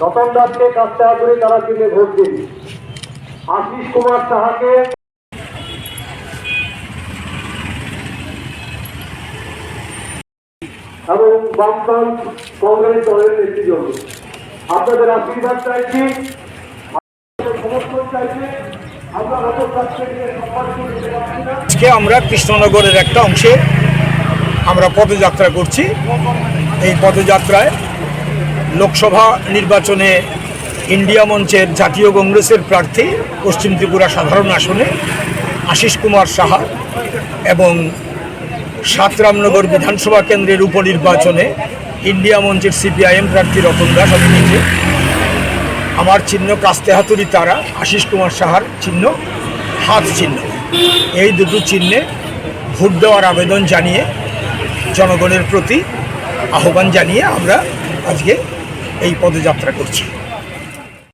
রতন দাসকে কাজটা করে তারা কিনে ভোট দিন আশিস কুমার সাহাকে এবং বামফ্রন্ট কংগ্রেস দলের নেতৃত্ব আপনাদের আশীর্বাদ চাইছি চাইছি আজকে আমরা কৃষ্ণনগরের একটা অংশে আমরা পদযাত্রা করছি। এই পদযাত্রায় লোকসভা নির্বাচনে ইন্ডিয়া মঞ্চের জাতীয় কংগ্রেসের প্রার্থী পশ্চিম ত্রিপুরা সাধারণ আসনে আশিস কুমার সাহা এবং সাতরামনগর বিধানসভা কেন্দ্রের উপনির্বাচনে ইন্ডিয়া মঞ্চের সিপিআইএম প্রার্থী রতন দাস আমি নিজে আমার চিহ্ন কাস্তে হাতুড়ি তারা, আশিস কুমার সাহার চিহ্ন, হাত চিহ্ন। এই দুটো চিহ্নে ভোট দেওয়ার আবেদন জানিয়ে জনগণের প্রতি আহ্বান জানিয়ে আমরা আজকে এই পদযাত্রা করছি।